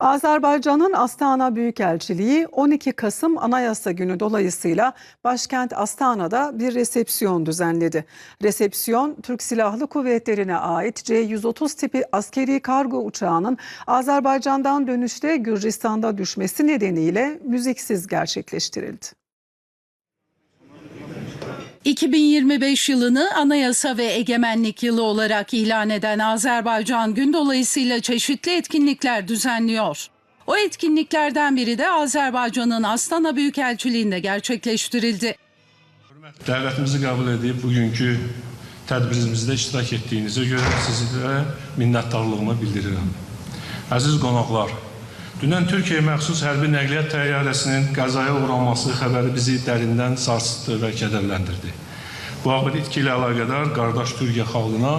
Azerbaycan'ın Astana Büyükelçiliği 12 Kasım Anayasa Günü dolayısıyla başkent Astana'da bir resepsiyon düzenledi. Resepsiyon Türk Silahlı Kuvvetleri'ne ait C-130 tipi askeri kargo uçağının Azerbaycan'dan dönüşte Gürcistan'da düşmesi nedeniyle müziksiz gerçekleştirildi. 2025 yılını anayasa ve egemenlik yılı olarak ilan eden Azerbaycan gün dolayısıyla çeşitli etkinlikler düzenliyor. O etkinliklerden biri de Azerbaycan'ın Astana Büyükelçiliğinde gerçekleştirildi. Dəvətimizi qəbul edib bugünkü tədbirimizdə iştirak etdiyinizə görə sizlərə minnətdarlığımı bildirirəm. Əziz qonaqlar, dünən Türkiyə məxsus hərbi nəqliyyat təyyarəsinin qəzaya uğraması xəbəri bizi dərindən sarsıtdı və kədərləndirdi. Bu ağır itki ilə əlaqədar qardaş Türkiyə xalqına,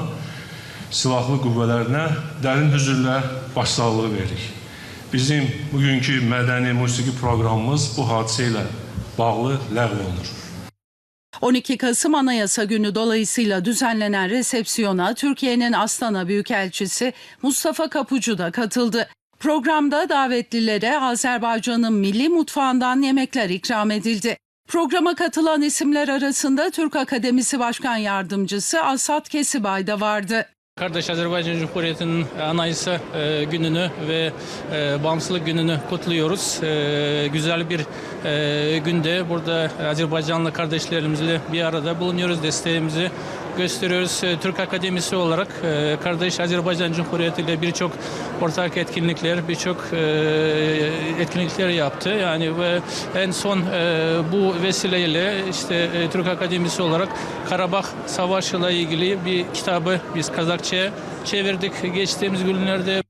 silahlı qüvvələrinə dərin hüzürlə başsağlığı veririk. Bizim bugünkü mədəni musiqi proqramımız bu hadisə ilə bağlı ləğv olunur. 12 Kasım Anayasa Günü dolayısıyla düzenlenen resepsiyona Türkiye'nin Astana Büyükelçisi Mustafa Kapucu da katıldı. Programda davetlilere Azerbaycan'ın milli mutfağından yemekler ikram edildi. Programa katılan isimler arasında Türk Akademisi Başkan Yardımcısı Asat Kesibay da vardı. Kardeş Azerbaycan Cumhuriyeti'nin anayasa e, gününü ve e, bağımsızlık gününü kutluyoruz. E, güzel bir e, günde burada Azerbaycanlı kardeşlerimizle bir arada bulunuyoruz. Desteğimizi gösteriyoruz. E, Türk Akademisi olarak e, kardeş Azerbaycan Cumhuriyeti ile birçok ortak etkinlikler, birçok e, etkinlikler yaptı. Yani ve en son e, bu vesileyle işte Türk Akademisi olarak Karabağ Savaşı ile ilgili bir kitabı biz Kazakça'ya çevirdik geçtiğimiz günlerde.